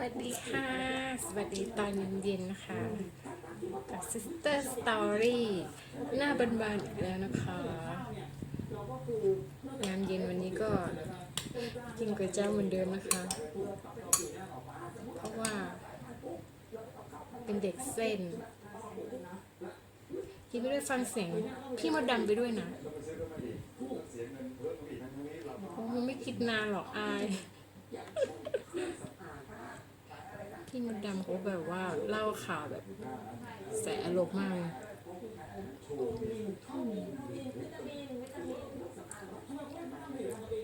วัสดีค่ะ สวัสดีตอนเย็นๆนะคะกับ Sister Story หน้าบานๆอีกแล้วนะคะงานเย็นวันนี้ก็กินก๋วยจั๊บเหมือนเดิมนะคะ เพราะว่า เป็นเด็กเส้น กินไปด้วยฟังเสียงพี่มดดำไปด้วยนะโอ้ไม่คิดนานหรอกอาย พี่มดดำเขาแบบว่าเล่าข่าวแบบแสอารมณ์มากเลย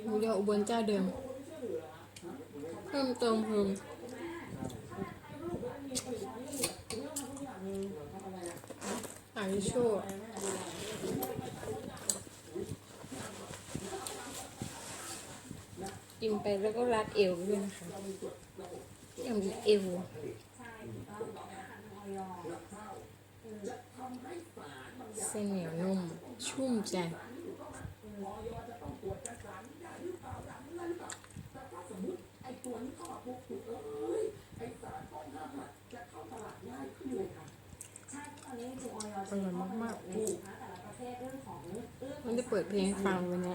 หมูยออุบลเจ้าเดิม เพิ่มเติมเพิ่มอ่านโชว์กินไปแล้วก็รัดเอวด้วยนะคะ ยังมีเอวเส้นเหนียวนุ่ม ชุ่มใจอร่อยมากๆมันได้เปิดเพลงฟังวันนี้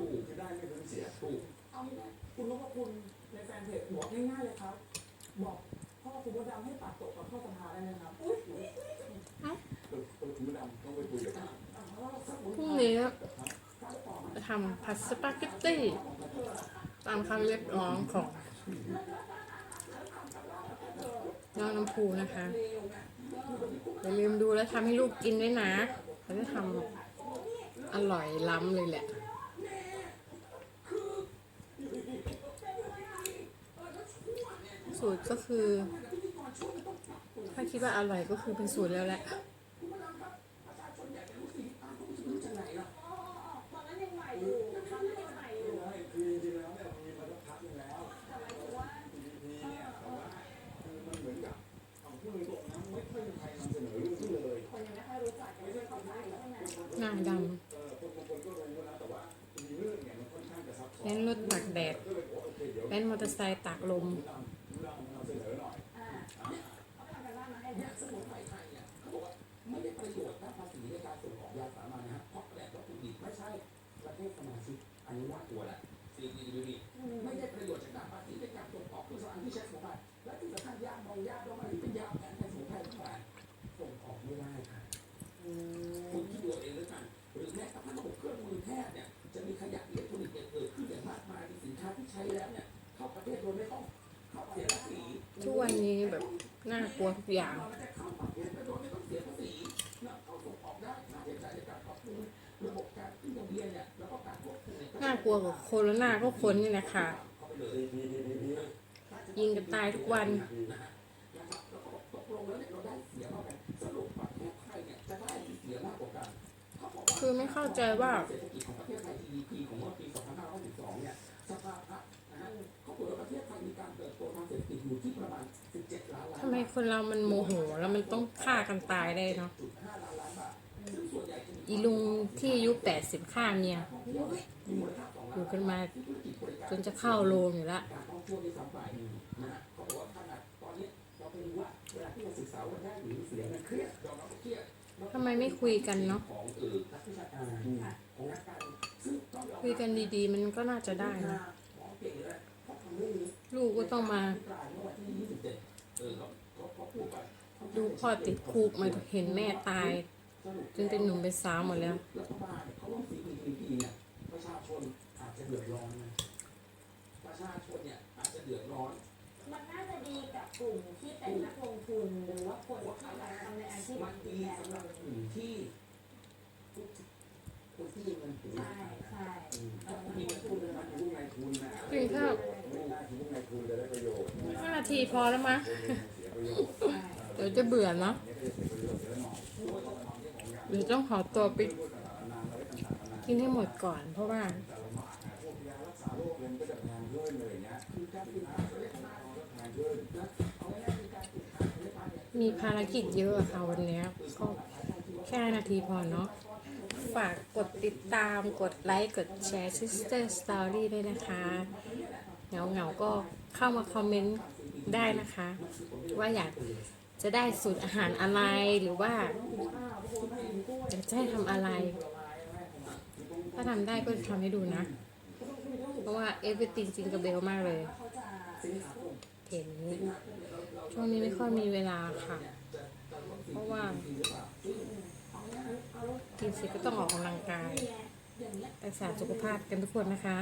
ถูกจะได้ไม่ถึงเสียถูกเอางี้นะคุณนพคุณในแฟนเพจบอกง่ายๆเลยครับ บอกพ่อคุณมดดำให้ปัดตกกับข้อสภาได้ไหมครับอุ้ยเออเออคุณมดดำต้องไปคุยกับอ่าแล้วสักหมุนพรุ่งนี้จะทำผัดสปาเกตตี้ตามคำเรียกร้องของน้องน้ำพูนะคะอย่าลืมดูแล้วทำให้ลูกกินด้วยนะเขาจะทำอร่อยล้ำเลยแหละ สูตรก็คือ ถ้าคิดว่าอร่อยก็คือเป็นสูตรแล้วแหละงาสักพักหน้าดำเน้นรู้จักยังไม่เข้าใจใช่ไหมหน้าดตากแดดเลยบอกว่าโอเคเดี๋ยวเล่นมอเตอร์ไซค์ตากลม สนอหน่อยอ่าเขาไปทำกันบ้านมาให้เนี่ยสมุนไพรไทยเนี่ยเขาบอกว่าไม่ได้ประโยชน์ด้าภาษีในการส่งออกยาสามัญนะฮะเพราะแหล่งวัตถุดิบไม่ใช่ประเทศสมาชิกอันนี้น่ากลัวแหละ CDW ไม่ได้ประโยชน์จากด้านภาษีในการส่งออกเครื่องสำอางที่ใช้สมุนไพรและที่สำคัญยาบางยาดองอะไรที่เป็นยาแผนไทยสมุนไพรทั้งหลายส่งออกไม่ได้ค่ะคุณคิดดูเอเองแล้วกันหรือแม้กระทั่งระบบเครื่องมือแพทย์เนี่ยจะมีขยะอิเล็กทรอนิกส์เกิดขึ้นอย่างมากมายมีสินค้าที่ใช้แล้วเนี่ยเข้าประเทศโดยไม่ต้อง ทุกวันนี้แบบน่ากลัวทุกอย่างน่าการปรับปรุงระบบการขึ้นทะเบียนแล้วก็การควบคุมเนี่ยน่ากลัวกว่าโคโรนาก็คนนี่แหละค่ะ ยิงกันตายทุกวันคือไม่เข้าใจว่า อยู่ที่ประมาณ17ล้านล้านทำไมคนเรามันโมโหแล้วมันต้องฆ่ากันตายได้เนาะจุดห้าล้านล้านบาทซึ่งส่วนใหญ่จะมีอีลุงที่อายุแปดสิบฆ่าเมียมีมูลค่าสองอล้านยู่กันมาที่ธุรกิจบริการจนจะเข้าโรงอยู่ละการท่องเที่ยวด้วยซ้ำไปนะฮะเขาบอกว่าขนาดตอนนี้เราไปดูว่าเวลาที่เราศึกษาว่าได้หรือเสียมันเครียดยอมรับว่าเครียดทำไมไม่คุยกันเนาะของเออนักวิชาการของนักการซึ่งต้องยอมคุยกันดีๆ มันก็น่าจะได้นะ ลูกก็ต้องมา ดูพ่อติดคุกมาเห็นแม่ตาย จนเป็นหนุ่มเป็นสาวหมดแล้วประชาชนอาจจะเดือดร้อนนะประชาชนเนี่ยอาจจะเดือดร้อนมันน่าจะดีกับกลุ่มที่เป็นนักลงทุนหรือว่าคนที่ทำในอาชีพมันดีสำหรับกลุ่มที่ ใช่ใช่กินข้าวห้านาทีพอแล้วมะ เดี๋ยวจะเบื่อเนาะเดี๋ยวต้องขอตัวไปกินให้หมดก่อนเพราะว่ามีภารกิจเยอะค่ะวันนี้ก็แค่นาทีพอเนาะ ฝากกดติดตามกดไลค์กดแชร์ Sister Story ด้วยนะคะเหงาเหงาๆก็เข้ามาคอมเมนต์ได้นะคะ ว่าอยากจะได้สูตรอาหารอะไรหรือว่าอยากจะให้ทำอะไร ถ้าทำได้ก็จะทำให้ดูนะ เพราะว่าเอฟเวอร์ติงจริงกับเบลมากเลยเห็นช่วงนี้ไม่ค่อยมีเวลาค่ะ เพราะว่า กินเสร็จก็ต้องออกกำลังกายรักษาสุขภาพกันทุกคนนะคะ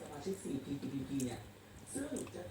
สมาชิก CPTPP เนี่ยซึ่งจะ